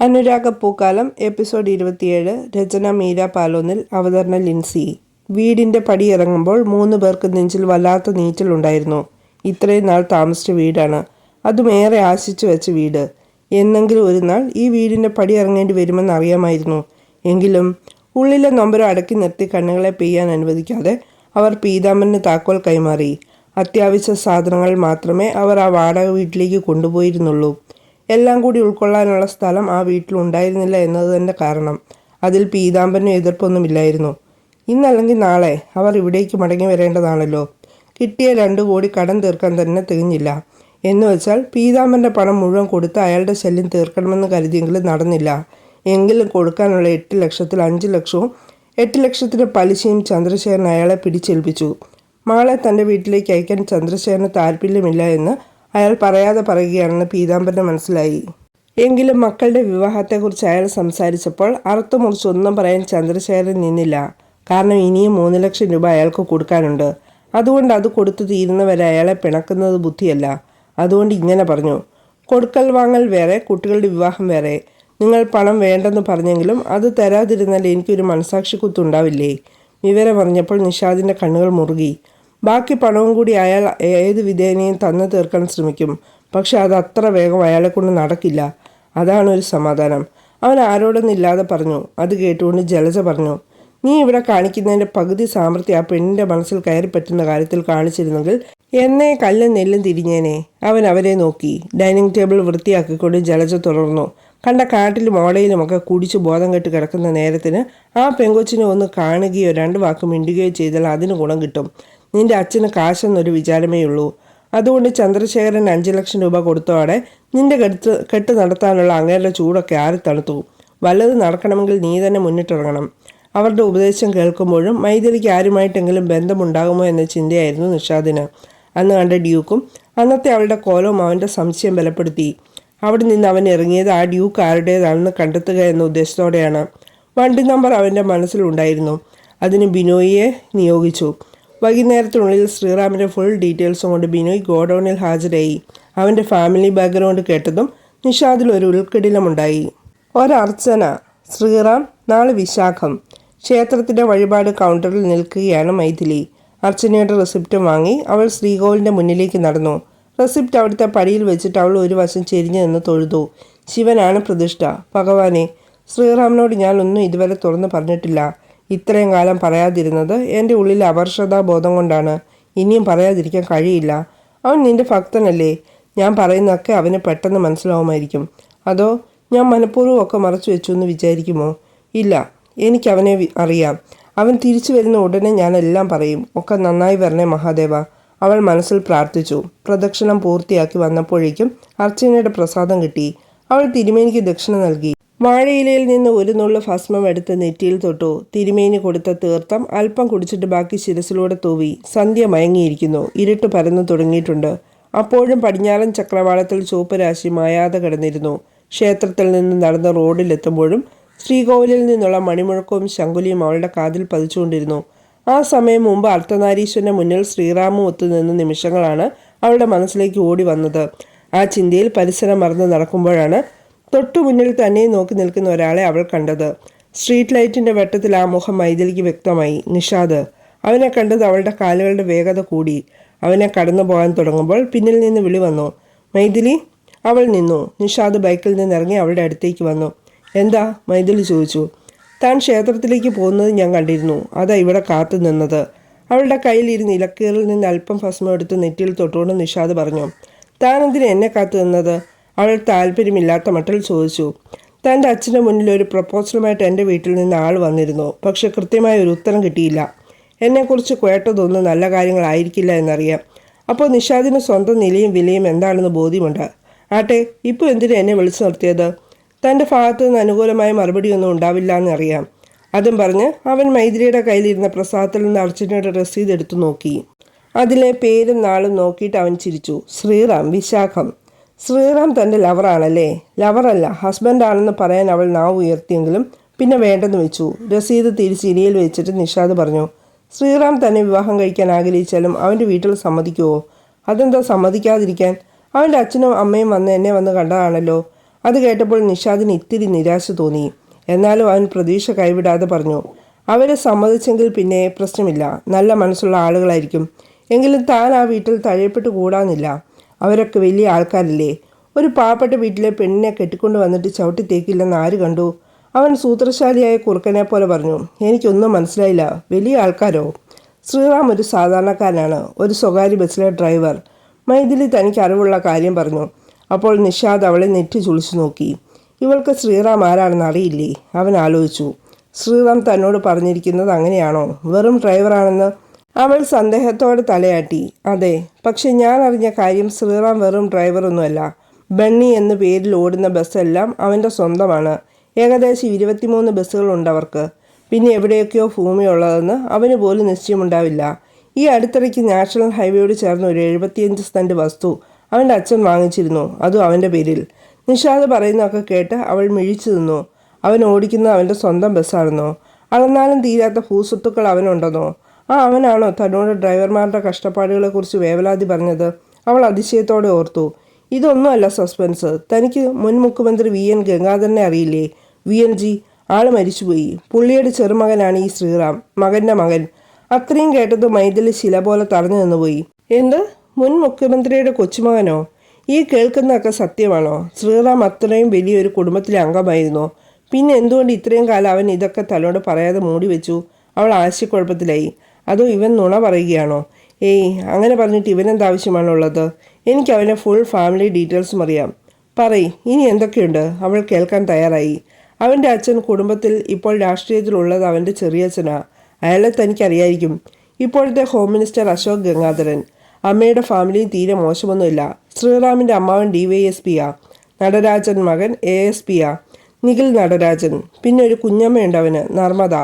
അനുരാഗ പൂക്കാലം episode ഇരുപത്തിയേഴ് രചന മീര പാലോന്നിൽ അവതരണ ലിൻസി. വീടിന്റെ പടിയിറങ്ങുമ്പോൾ മൂന്ന് പേർക്ക് നെഞ്ചിൽ വല്ലാത്ത നീറ്റലുണ്ടായിരുന്നു ഇത്രയും നാൾ താമസിച്ച വീടാണ്. അതും ഏറെ ആശിച്ചു വെച്ച വീട്. എന്നെങ്കിലും ഒരു നാൾ ഈ വീടിന്റെ പടി ഇറങ്ങേണ്ടി വരുമെന്ന് അറിയാമായിരുന്നു. എങ്കിലും ഉള്ളിലെ നൊമ്പരം അടക്കി നിർത്തി കണ്ണുകളെ പെയ്യാൻ അനുവദിക്കാതെ അവർ പീതാമ്പന് താക്കോൽ കൈമാറി. അത്യാവശ്യ സാധനങ്ങൾ മാത്രമേ അവർ ആ വാടക വീട്ടിലേക്ക് കൊണ്ടുപോയിരുന്നുള്ളൂ. എല്ലാം കൂടി ഉൾക്കൊള്ളാനുള്ള സ്ഥലം ആ വീട്ടിലുണ്ടായിരുന്നില്ല എന്നത് തന്നെ കാരണം. അതിൽ പീതാംബരനും എതിർപ്പൊന്നുമില്ലായിരുന്നു. ഇന്നല്ലെങ്കിൽ നാളെ അവർ ഇവിടേക്ക് മടങ്ങി വരേണ്ടതാണല്ലോ. കിട്ടിയ രണ്ടു കോടി കടം തീർക്കാൻ തന്നെ തികഞ്ഞില്ല. എന്നുവെച്ചാൽ വെച്ചാൽ പീതാംബരന്റെ പണം മുഴുവൻ കൊടുത്ത് അയാളുടെ ശല്യം തീർക്കണമെന്ന് കരുതിയെങ്കിലും നടന്നില്ല. എങ്കിലും കൊടുക്കാനുള്ള എട്ട് ലക്ഷത്തിൽ അഞ്ച് ലക്ഷവും എട്ട് ലക്ഷത്തിന്റെ പലിശയും ചന്ദ്രശേഖരൻ അയാളെ പിടിച്ചേൽപ്പിച്ചു. മാളെ തന്റെ വീട്ടിലേക്ക് അയക്കാൻ ചന്ദ്രശേഖരന് താല്പര്യമില്ല എന്ന് അയാൾ പറയാതെ പറയുകയാണെന്ന് പീതാംബരന് മനസ്സിലായി. എങ്കിലും മക്കളുടെ വിവാഹത്തെക്കുറിച്ച് അയാൾ സംസാരിച്ചപ്പോൾ അറുത്തു മുറിച്ച് ഒന്നും പറയാൻ ചന്ദ്രശേഖരൻ നിന്നില്ല. കാരണം ഇനിയും മൂന്ന് ലക്ഷം രൂപ അയാൾക്ക് കൊടുക്കാനുണ്ട്. അതുകൊണ്ട് അത് കൊടുത്തു തീരുന്നവരെ അയാളെ പിണക്കുന്നത് ബുദ്ധിയല്ല. അതുകൊണ്ട് ഇങ്ങനെ പറഞ്ഞു. കൊടുക്കൽ വാങ്ങൽ വേറെ കുട്ടികളുടെ വിവാഹം വേറെ. നിങ്ങൾ പണം വേണ്ടെന്ന് പറഞ്ഞെങ്കിലും അത് തരാതിരുന്നാൽ എനിക്കൊരു മനസാക്ഷി കുത്തുണ്ടാവില്ലേ വിവരം പറഞ്ഞപ്പോൾ നിഷാദിന്റെ കണ്ണുകൾ മുറുകി. ബാക്കി പണവും കൂടി അയാൾ ഏത് വിധേനയും തന്നു തീർക്കാൻ ശ്രമിക്കും. പക്ഷെ അത് അത്ര വേഗം അയാളെ കൊണ്ട് നടക്കില്ല. അതാണ് ഒരു സമാധാനം. അവൻ ആരോടൊന്നില്ലാതെ പറഞ്ഞു. അത് കേട്ടുകൊണ്ട് ജലജ പറഞ്ഞു നീ ഇവിടെ കാണിക്കുന്നതിന്റെ പകുതി സാമർത്ഥ്യം ആ പെണ്ണിന്റെ മനസ്സിൽ കയറി പറ്റുന്ന കാര്യത്തിൽ കാണിച്ചിരുന്നെങ്കിൽ എന്നെ കല്ലും നെല്ലും തിരിഞ്ഞേനെ. അവൻ അവരെ നോക്കി. ഡൈനിങ് ടേബിൾ വൃത്തിയാക്കിക്കൊണ്ട് ജലജ തുടർന്നു. കണ്ട കാട്ടിലും ഓടയിലുമൊക്കെ കുടിച്ച് ബോധം കെട്ട് കിടക്കുന്ന നേരത്തിന് ആ പെങ്കൊച്ചിനെ ഒന്ന് കാണുകയോ രണ്ട് വാക്ക് മിണ്ടുകയോ ചെയ്താൽ അതിന് ഗുണം കിട്ടും. നിന്റെ അച്ഛന് കാശെന്നൊരു വിചാരമേ ഉള്ളൂ അതുകൊണ്ട് ചന്ദ്രശേഖരൻ അഞ്ച് ലക്ഷം രൂപ കൊടുത്തോടെ നിന്റെ കെട്ട് കെട്ട് നടത്താനുള്ള അങ്ങേരുടെ ചൂടൊക്കെ ആറി തണുത്തു. വല്ലത് നടക്കണമെങ്കിൽ നീ തന്നെ മുന്നിട്ടിറങ്ങണം. അവരുടെ ഉപദേശം കേൾക്കുമ്പോഴും മൈഥിലിക്ക് ആരുമായിട്ടെങ്കിലും ബന്ധമുണ്ടാകുമോ എന്ന ചിന്തയായിരുന്നു നിഷാദിന്. അന്ന് കണ്ട ഡ്യൂക്കും അന്നത്തെ അവളുടെ കോലവും അവന്റെ സംശയം ബലപ്പെടുത്തി. അവിടെ നിന്ന് അവൻ ഇറങ്ങിയത് ആ ഡ്യൂക്ക് ആരുടേതാണെന്ന് കണ്ടെത്തുക എന്ന ഉദ്ദേശത്തോടെയാണ്. വണ്ടി നമ്പർ അവന്റെ മനസ്സിലുണ്ടായിരുന്നു. അതിന് ബിനോയിയെ നിയോഗിച്ചു. വൈകുന്നേരത്തിനുള്ളിൽ ശ്രീറാമിന്റെ ഫുൾ ഡീറ്റെയിൽസും കൊണ്ട് ബിനോയ് ഗോഡൌണിൽ ഹാജരായി. അവന്റെ ഫാമിലി ബാക്ക്ഗ്രൗണ്ട് കേട്ടതും നിഷാദിൽ ഒരു ഉൾക്കിടിലമുണ്ടായി. ഒരർച്ചന ശ്രീറാം നാളെ വിശാഖം. ക്ഷേത്രത്തിന്റെ വഴിപാട് കൗണ്ടറിൽ നിൽക്കുകയാണ് മൈഥിലി. അർച്ചനയുടെ റെസിപ്റ്റ് വാങ്ങി അവൾ ശ്രീകോവിലിന്റെ മുന്നിലേക്ക് നടന്നു. റെസിപ്റ്റ് അവിടുത്തെ പടിയിൽ വെച്ചിട്ട് അവൾ ഒരു വശം ചെരിഞ്ഞു നിന്ന് തൊഴുതു. ശിവനാണ് പ്രതിഷ്ഠ. ഭഗവാനെ ശ്രീറാമിനോട് ഞാനൊന്നും ഇതുവരെ തുറന്നു പറഞ്ഞിട്ടില്ല. ഇത്രയും കാലം പറയാതിരുന്നത് എന്റെ ഉള്ളിലെ അപർഷതാബോധം കൊണ്ടാണ്. ഇനിയും പറയാതിരിക്കാൻ കഴിയില്ല. അവൻ നിന്റെ ഭക്തനല്ലേ? ഞാൻ പറയുന്നതൊക്കെ അവന് പെട്ടെന്ന് മനസ്സിലാവുമായിരിക്കും. അതോ ഞാൻ മനഃപൂർവം ഒക്കെ മറച്ചു വെച്ചു എന്ന് വിചാരിക്കുമോ? ഇല്ല എനിക്കവനെ അറിയാം. അവൻ തിരിച്ചു വരുന്ന ഉടനെ ഞാൻ എല്ലാം പറയും. ഒക്കെ നന്നായി വരണേ മഹാദേവ. അവൾ മനസ്സിൽ പ്രാർത്ഥിച്ചു. പ്രദക്ഷിണം പൂർത്തിയാക്കി വന്നപ്പോഴേക്കും അർച്ചനയുടെ പ്രസാദം കിട്ടി. അവൾ തിരുമേനിക്ക് ദക്ഷിണ നൽകി. വാഴയിലയിൽ നിന്ന് ഒരു നുള്ളു ഭസ്മം എടുത്ത് നെറ്റിയിൽ തൊട്ടു. തിരുമേനി കൊടുത്ത തീർത്ഥം അല്പം കുടിച്ചിട്ട് ബാക്കി ശിരസിലൂടെ തൂവി. സന്ധ്യ മയങ്ങിയിരിക്കുന്നു. ഇരുട്ട് പരന്നു തുടങ്ങിയിട്ടുണ്ട്. അപ്പോഴും പടിഞ്ഞാറൻ ചക്രവാളത്തിൽ ചുവപ്പരാശി മായാതെ കിടന്നിരുന്നു. ക്ഷേത്രത്തിൽ നിന്ന് നടന്ന റോഡിലെത്തുമ്പോഴും ശ്രീകോവിലിൽ നിന്നുള്ള മണിമുഴക്കവും ശങ്കുലിയും അവളുടെ കാതിൽ പതിച്ചുകൊണ്ടിരുന്നു. ആ സമയം മുമ്പ് അർദ്ധനാരീശ്വരന്റെ മുന്നിൽ ശ്രീറാമും ഒത്തുനിന്ന നിമിഷങ്ങളാണ് അവളുടെ മനസ്സിലേക്ക് ഓടി വന്നത്. ആ ചിന്തയിൽ പരിസരം മറന്ന് നടക്കുമ്പോഴാണ് തൊട്ടു മുന്നിൽ തന്നെ നോക്കി നിൽക്കുന്ന ഒരാളെ അവൾ കണ്ടത്. സ്ട്രീറ്റ് ലൈറ്റിന്റെ വെട്ടത്തിൽ ആ മുഖം മൈഥിലിക്ക് വ്യക്തമായി. നിഷാദ്. അവനെ കണ്ടത് അവളുടെ കാലുകളുടെ വേഗത കൂടി. അവനെ കടന്നു പോകാൻ തുടങ്ങുമ്പോൾ പിന്നിൽ നിന്ന് വിളി വന്നു. മൈഥിലി അവൾ നിന്നു. നിഷാദ് ബൈക്കിൽ നിന്ന് ഇറങ്ങി അവളുടെ അടുത്തേക്ക് വന്നു. എന്താ? മൈഥിലി ചോദിച്ചു. താൻ ക്ഷേത്രത്തിലേക്ക് പോകുന്നത് ഞാൻ കണ്ടിരുന്നു. അതാ ഇവിടെ കാത്തു നിന്നത്. അവളുടെ കയ്യിൽ ഇരുന്ന് ഇലക്കീറിൽ നിന്ന് അല്പം ഭസ്മം എടുത്ത് നെറ്റിയിൽ തൊട്ടുകൊണ്ട് നിഷാദ് പറഞ്ഞു. താൻ എന്നെ കാത്തു നിന്നത്? അവൾ താല്പര്യമില്ലാത്ത മട്ടിൽ ചോദിച്ചു തന്റെ അച്ഛന്റെ മുന്നിൽ ഒരു പ്രപ്പോസലുമായിട്ട് എന്റെ വീട്ടിൽ നിന്ന് ആൾ വന്നിരുന്നു പക്ഷെ കൃത്യമായ ഒരു ഉത്തരം കിട്ടിയില്ല. എന്നെക്കുറിച്ച് കേട്ടതൊന്നും നല്ല കാര്യങ്ങളായിരിക്കില്ല എന്നറിയാം. അപ്പോൾ നിഷാദിന് സ്വന്തം നിലയും വിലയും എന്താണെന്ന് ബോധ്യമുണ്ട്. ആട്ടെ ഇപ്പോൾ എന്തിനു എന്നെ വിളിച്ചു നിർത്തിയത്? തന്റെ ഭാഗത്തു നിന്ന് അനുകൂലമായ മറുപടിയൊന്നും ഉണ്ടാവില്ല എന്നറിയാം. അതും പറഞ്ഞ് അവൻ മൈത്രിയുടെ കയ്യിലിരുന്ന പ്രസാദത്തിൽ നിന്ന് അർച്ചനയുടെ രസീത് എടുത്തു നോക്കി. അതിലെ പേരും നാളും നോക്കിയിട്ട് അവൻ ചിരിച്ചു. ശ്രീറാം വിശാഖം. ശ്രീറാം തന്റെ ലവറാണല്ലേ? ലവറല്ല ഹസ്ബൻഡാണെന്ന് പറയാൻ അവൾ നാവ് ഉയർത്തിയെങ്കിലും പിന്നെ വേണ്ടെന്ന് വെച്ചു. രസീത് തിരിച്ച് ഇനിയിൽ വെച്ചിട്ട് നിഷാദ് പറഞ്ഞു ശ്രീറാം തന്നെ വിവാഹം കഴിക്കാൻ ആഗ്രഹിച്ചാലും അവന്റെ വീട്ടിൽ സമ്മതിക്കുമോ അതെന്താ സമ്മതിക്കാതിരിക്കാൻ? അവന്റെ അച്ഛനും അമ്മയും വന്ന് എന്നെ വന്ന് കണ്ടതാണല്ലോ. അത് കേട്ടപ്പോൾ നിഷാദിന് ഇത്തിരി നിരാശ തോന്നി. എന്നാലും അവൻ പ്രതീക്ഷ കൈവിടാതെ പറഞ്ഞു അവരെ സമ്മതിച്ചെങ്കിൽ പിന്നെ പ്രശ്നമില്ല. നല്ല മനസ്സുള്ള ആളുകളായിരിക്കും. എങ്കിലും താൻ ആ വീട്ടിൽ തഴയപ്പെട്ട് കൂടാന്നില്ല അവരൊക്കെ വലിയ ആൾക്കാരല്ലേ? ഒരു പാവപ്പെട്ട വീട്ടിലെ പെണ്ണിനെ കെട്ടിക്കൊണ്ട് വന്നിട്ട് ചവിട്ടി തേക്കില്ലെന്ന് ആര് കണ്ടു? അവൻ സൂത്രശാലിയായ കുറുക്കനെ പോലെ പറഞ്ഞു. എനിക്കൊന്നും മനസ്സിലായില്ല. വലിയ ആൾക്കാരോ? ശ്രീറാം ഒരു സാധാരണക്കാരനാണ്. ഒരു സ്വകാര്യ ബസ്സിലെ ഡ്രൈവർ. മൈഥിലി തനിക്ക് അറിവുള്ള കാര്യം പറഞ്ഞു. അപ്പോൾ നിഷാദ് അവളെ നെറ്റി ചുളിച്ചു നോക്കി. ഇവൾക്ക് ശ്രീറാം ആരാണെന്ന് അറിയില്ലേ? അവൻ ആലോചിച്ചു. ശ്രീറാം തന്നോട് പറഞ്ഞിരിക്കുന്നത് അങ്ങനെയാണോ? വെറും ഡ്രൈവറാണെന്ന് അവൾ സന്ദേഹത്തോടെ തലയാട്ടി. അതെ പക്ഷെ ഞാൻ അറിഞ്ഞ കാര്യം ശ്രീറാം വെറും ഡ്രൈവറൊന്നുമല്ല ബണ്ണി എന്ന പേരിൽ ഓടുന്ന ബസ്സെല്ലാം അവന്റെ സ്വന്തമാണ്. ഏകദേശം ഇരുപത്തിമൂന്ന് ബസ്സുകളുണ്ട് അവർക്ക്. പിന്നെ എവിടെയൊക്കെയോ ഭൂമിയുള്ളതെന്ന് അവന് പോലും നിശ്ചയമുണ്ടാവില്ല. ഈ അടുത്തിടയ്ക്ക് നാഷണൽ ഹൈവേയോട് ചേർന്ന് ഒരു എഴുപത്തിയഞ്ച് സെന്റ് വസ്തു അവന്റെ അച്ഛൻ വാങ്ങിച്ചിരുന്നു. അതും അവന്റെ പേരിൽ. നിഷാദ് പറയുന്നതൊക്കെ കേട്ട് അവൾ മിഴിച്ചു നിന്നു. അവൻ ഓടിക്കുന്നത് അവന്റെ സ്വന്തം ബസ്സാണെന്നോ? അളന്നാലും തീരാത്ത ഭൂസ്വത്തുക്കൾ അവനുണ്ടെന്നോ? ആ അവനാണോ തന്നോട് ഡ്രൈവർമാരുടെ കഷ്ടപ്പാടുകളെക്കുറിച്ച് വേവലാതി പറഞ്ഞത് അവൾ അതിശയത്തോടെ ഓർത്തു. ഇതൊന്നുമല്ല സസ്പെൻസ്. തനിക്ക് മുൻ മുഖ്യമന്ത്രി വി. എൻ. ഗംഗാധരനെ അറിയില്ലേ? വി. എൻ. ജി. ആൾ മരിച്ചുപോയി. പുള്ളിയുടെ ചെറുമകനാണ് ഈ ശ്രീറാം. മകന്റെ മകൻ. അത്രയും കേട്ടത് മൈഥിലി ശില പോലെ തറഞ്ഞു നിന്നുപോയി. എന്ത്? മുൻ മുഖ്യമന്ത്രിയുടെ കൊച്ചുമകനോ? ഈ കേൾക്കുന്നതൊക്കെ സത്യമാണോ? ശ്രീറാം അത്രയും വലിയൊരു കുടുംബത്തിലെ അംഗമായിരുന്നു. പിന്നെ എന്തുകൊണ്ട് ഇത്രയും കാലം അവൻ ഇതൊക്കെ തലോട് പറയാതെ മൂടി വെച്ചു? അവൾ ആശയക്കുഴപ്പത്തിലായി. അതോ ഇവൻ നുണ പറയുകയാണോ? ഏയ് അങ്ങനെ പറഞ്ഞിട്ട് ഇവനെന്താവശ്യമാണുള്ളത് എനിക്ക് അവനെ ഫുൾ ഫാമിലി ഡീറ്റെയിൽസും അറിയാം. പറയ് ഇനി എന്തൊക്കെയുണ്ട്? അവൾ കേൾക്കാൻ തയ്യാറായി. അവന്റെ അച്ഛൻ കുടുംബത്തിൽ ഇപ്പോൾ രാഷ്ട്രീയത്തിലുള്ളത് അവന്റെ ചെറിയച്ഛനാ അയാളെ തനിക്കറിയായിരിക്കും ഇപ്പോഴത്തെ ഹോം മിനിസ്റ്റർ അശോക് ഗംഗാധരൻ. അമ്മയുടെ ഫാമിലി തീരെ മോശമൊന്നുമില്ല. ശ്രീറാമിന്റെ അമ്മാവൻ ഡി വൈ എസ് പിയാ നടരാജൻ മകൻ എ എസ് പിയാ നിഖിൽ നടരാജൻ. പിന്നെ ഒരു കുഞ്ഞമ്മയുണ്ട് അവന് നർമ്മദ.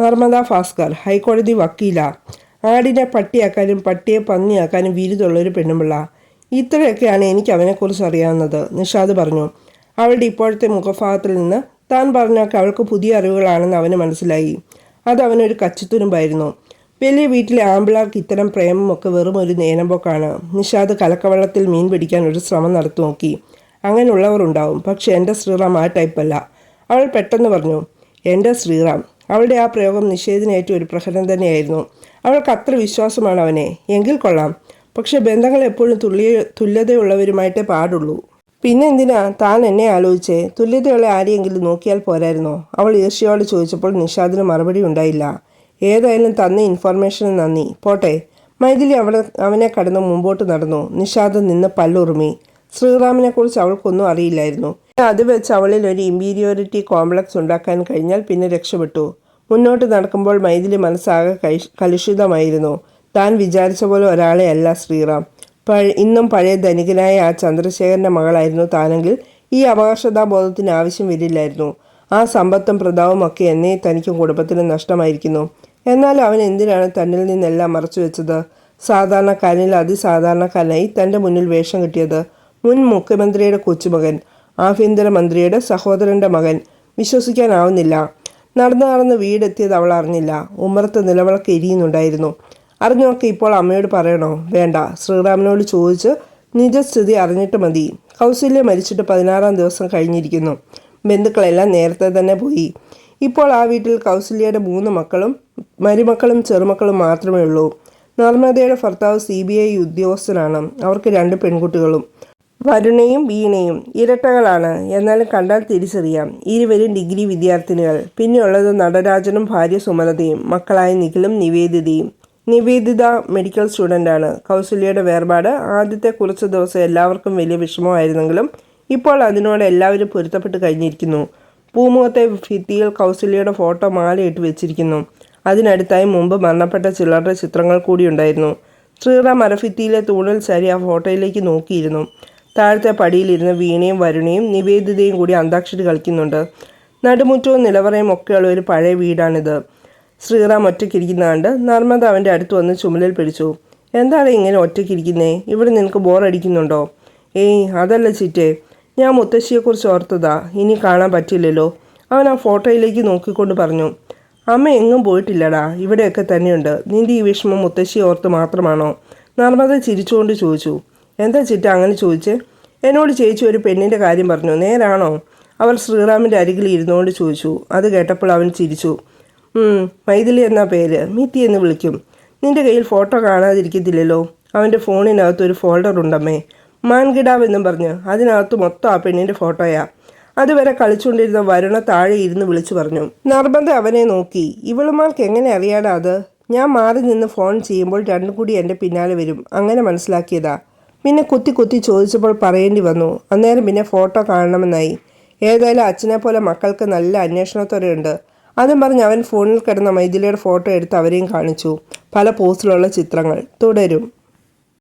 നർമ്മദ ഭാസ്കർ ഹൈക്കോടതി വക്കീല. ആടിനെ പട്ടിയാക്കാനും പട്ടിയെ പന്നിയാക്കാനും വീരുതുള്ള ഒരു പെണ്ണുമ്പിള്ള. ഇത്രയൊക്കെയാണ് എനിക്ക് അവനെക്കുറിച്ച് അറിയാവുന്നത് നിഷാദ് പറഞ്ഞു. അവളുടെ ഇപ്പോഴത്തെ മുഖഭാഗത്തിൽ നിന്ന് താൻ പറഞ്ഞൊക്കെ അവൾക്ക് പുതിയ അറിവുകളാണെന്ന് അവന് മനസ്സിലായി. അത് അവനൊരു കച്ചിത്തുരുമ്പായിരുന്നു. വലിയ വീട്ടിലെ ആമ്പിളാർക്ക് ഇത്തരം പ്രേമമൊക്കെ വെറും ഒരു നേരമ്പോക്കാണ് നിഷാദ് കലക്കവെള്ളത്തിൽ മീൻ പിടിക്കാൻ ഒരു ശ്രമം നടത്തി നോക്കി. അങ്ങനെയുള്ളവർ ഉണ്ടാവും പക്ഷെ എന്റെ ശ്രീറാം ആ ടൈപ്പല്ല അവൾ പെട്ടെന്ന് പറഞ്ഞു എന്റെ ശ്രീറാം അവളുടെ ആ പ്രയോഗം നിഷേധിനേറ്റ ഒരു പ്രഹരം തന്നെയായിരുന്നു. അവൾക്ക് അത്ര വിശ്വാസമാണ് അവനെ. എങ്കിൽ കൊള്ളാം. പക്ഷെ ബന്ധങ്ങൾ എപ്പോഴും തുല്യ തുല്യതയുള്ളവരുമായിട്ടേ പാടുള്ളൂ. പിന്നെ എന്തിനാ താൻ എന്നെ ആലോചിച്ചേ? തുല്യതയുള്ള ആരെയെങ്കിലും നോക്കിയാൽ പോരായിരുന്നോ? അവൾ ഈർഷ്യയോട് ചോദിച്ചപ്പോൾ നിഷാദിന് മറുപടി ഉണ്ടായില്ല. ഏതായാലും തന്ന ഇൻഫർമേഷന് നന്ദി. പോട്ടെ. മൈഥിലി അവളെ അവനെ കടന്ന് മുമ്പോട്ട് നടന്നു. നിഷാദ് നിന്ന് പല്ലുറുമി. ശ്രീറാമിനെക്കുറിച്ച് അവൾക്കൊന്നും അറിയില്ലായിരുന്നു. അത് വെച്ച് അവളിൽ ഒരു ഇമ്പീരിയോറിറ്റി കോംപ്ലക്സ് ഉണ്ടാക്കാൻ കഴിഞ്ഞാൽ പിന്നെ രക്ഷപ്പെട്ടു. മുന്നോട്ട് നടക്കുമ്പോൾ മൈഥിലി മനസ്സാകെ കലുഷിതമായിരുന്നു. താൻ വിചാരിച്ച പോലെ ഒരാളെ അല്ല ശ്രീറാം. പഴ ഇന്നും പഴയ ധനികനായ ആ ചന്ദ്രശേഖരന്റെ മകളായിരുന്നു താനെങ്കിൽ ഈ അവകാശതാബോധത്തിന് ആവശ്യം വരില്ലായിരുന്നു. ആ സമ്പത്തും പ്രതാവും ഒക്കെ എന്നേ തനിക്കും കുടുംബത്തിനും നഷ്ടമായിരിക്കുന്നു. എന്നാൽ അവൻ എന്തിനാണ് തന്നിൽ നിന്നെല്ലാം മറച്ചു വെച്ചത്? സാധാരണക്കാരനിൽ അതിസാധാരണക്കാരനായി തന്റെ മുന്നിൽ വേഷം കിട്ടിയത്. മുൻ മുഖ്യമന്ത്രിയുടെ കൊച്ചുമകൻ. ആഭ്യന്തരമന്ത്രിയുടെ സഹോദരന്റെ മകൻ. വിശ്വസിക്കാനാവുന്നില്ല. നടന്നു നടന്ന് വീടെത്തിയത് അവൾ അറിഞ്ഞില്ല. ഉമ്മറത്ത് നിലവിളക്ക് എരിയുന്നുണ്ടായിരുന്നു. അറിഞ്ഞൊക്കെ ഇപ്പോൾ അമ്മയോട് പറയണോ? വേണ്ട. ശ്രീറാമനോട് ചോദിച്ച് നിജസ്ഥിതി അറിഞ്ഞിട്ട് മതി. കൗസല്യ മരിച്ചിട്ട് പതിനാറാം ദിവസം കഴിഞ്ഞിരിക്കുന്നു. ബന്ധുക്കളെല്ലാം നേരത്തെ തന്നെ പോയി. ഇപ്പോൾ ആ വീട്ടിൽ കൗസല്യയുടെ മൂന്ന് മക്കളും മരുമക്കളും ചെറുമക്കളും മാത്രമേ ഉള്ളൂ നർമ്മദയുടെ ഭർത്താവ് സി ബി ഐ ഉദ്യോഗസ്ഥനാണ്. അവർക്ക് രണ്ട് പെൺകുട്ടികളും. വരുണയും വീണയും ഇരട്ടകളാണ്. എന്നാലും കണ്ടാൽ തിരിച്ചറിയാം. ഇരുവരും ഡിഗ്രി വിദ്യാർത്ഥിനികൾ. പിന്നെയുള്ളത് നടരാജനും ഭാര്യ സുമലതയും മക്കളായ നിഖിലും നിവേദിതയും. നിവേദിത മെഡിക്കൽ സ്റ്റുഡന്റാണ് കൗസല്യയുടെ വേർപാട് ആദ്യത്തെ കുറച്ച് ദിവസം എല്ലാവർക്കും വലിയ വിഷമമായിരുന്നെങ്കിലും ഇപ്പോൾ അതിനോട് എല്ലാവരും പൊരുത്തപ്പെട്ട് കഴിഞ്ഞിരിക്കുന്നു. പൂമുഖത്തെ ഭിത്തിയിൽ കൗസല്യയുടെ ഫോട്ടോ മാലയിട്ട് വെച്ചിരിക്കുന്നു. അതിനടുത്തായി മുമ്പ് മരണപ്പെട്ട ചിലരുടെ ചിത്രങ്ങൾ കൂടിയുണ്ടായിരുന്നു ശ്രീറാം മരഭിത്തിയിലെ തൂണിൽ ചരി ആ ഫോട്ടോയിലേക്ക് നോക്കിയിരുന്നു. താഴത്തെ പടിയിലിരുന്ന് വീണയും വരുണയും നിവേദിതയും കൂടി അന്താക്ഷരി കളിക്കുന്നുണ്ട്. നടുമുറ്റവും നിലവറയും ഒക്കെയുള്ള ഒരു പഴയ വീടാണിത്. ശ്രീറാം ഒറ്റയ്ക്കിരിക്കുന്ന കണ്ട് നർമ്മദ അവന്റെ അടുത്ത് വന്ന് ചുമലിൽ പിടിച്ചു. എന്താണ് ഇങ്ങനെ ഒറ്റയ്ക്കിരിക്കുന്നേ ഇവിടെ നിനക്ക് ബോറടിക്കുന്നുണ്ടോ ഏയ് അതല്ല ചിറ്റേ. ഞാൻ മുത്തശ്ശിയെക്കുറിച്ച് ഓർത്തതാ. ഇനി കാണാൻ പറ്റില്ലല്ലോ. അവൻ ആ ഫോട്ടോയിലേക്ക് നോക്കിക്കൊണ്ട് പറഞ്ഞു. അമ്മ എങ്ങും പോയിട്ടില്ലടാ. ഇവിടെയൊക്കെ തന്നെയുണ്ട്. നിന്റെ ഈ വിഷമം മുത്തശ്ശി ഓർത്ത് മാത്രമാണോ? നർമ്മദ ചിരിച്ചുകൊണ്ട് ചോദിച്ചു. എന്താ ചിറ്റ അങ്ങനെ ചോദിച്ച്? എന്നോട് ചേച്ചി ഒരു പെണ്ണിന്റെ കാര്യം പറഞ്ഞു. നേരാണോ? അവൾ ശ്രീറാമിന്റെ അരികിൽ ഇരുന്നുകൊണ്ട് ചോദിച്ചു. അത് കേട്ടപ്പോൾ അവൻ ചിരിച്ചു. "ഉം, മൈഥിലി എന്നാ പേര്? മിത്തി എന്ന് വിളിക്കും. നിന്റെ കയ്യിൽ ഫോട്ടോ കാണാതിരിക്കത്തില്ലല്ലോ? അവന്റെ ഫോണിനകത്ത് ഒരു ഫോൾഡർ ഉണ്ടമ്മേ. മാൻകിടാവ് എന്നും പറഞ്ഞ്. അതിനകത്ത് മൊത്തം ആ പെണ്ണിന്റെ ഫോട്ടോയാ. അതുവരെ കളിച്ചുകൊണ്ടിരുന്ന വരുണ താഴെ ഇരുന്ന് വിളിച്ചു പറഞ്ഞു. നർബന്ധ അവനെ നോക്കി. ഇവളുമാർക്ക് എങ്ങനെ അറിയാടാ അത്? ഞാൻ മാറി നിന്ന് ഫോൺ ചെയ്യുമ്പോൾ രണ്ടും കൂടി എന്റെ പിന്നാലെ വരും. അങ്ങനെ മനസ്സിലാക്കിയതാ. പിന്നെ കുത്തി കുത്തി ചോദിച്ചപ്പോൾ പറയേണ്ടി വന്നു. അന്നേരം പിന്നെ ഫോട്ടോ കാണണമെന്നായി. ഏതായാലും അച്ഛനെ പോലെ മക്കൾക്ക് നല്ല അന്വേഷണത്തോടെയുണ്ട്. അതും പറഞ്ഞ് അവൻ ഫോണിൽ കിടന്ന മൈഥിലിയുടെ ഫോട്ടോ എടുത്ത് അവരെയും കാണിച്ചു. പല പോസ്റ്റിലുള്ള ചിത്രങ്ങൾ. തുടരും.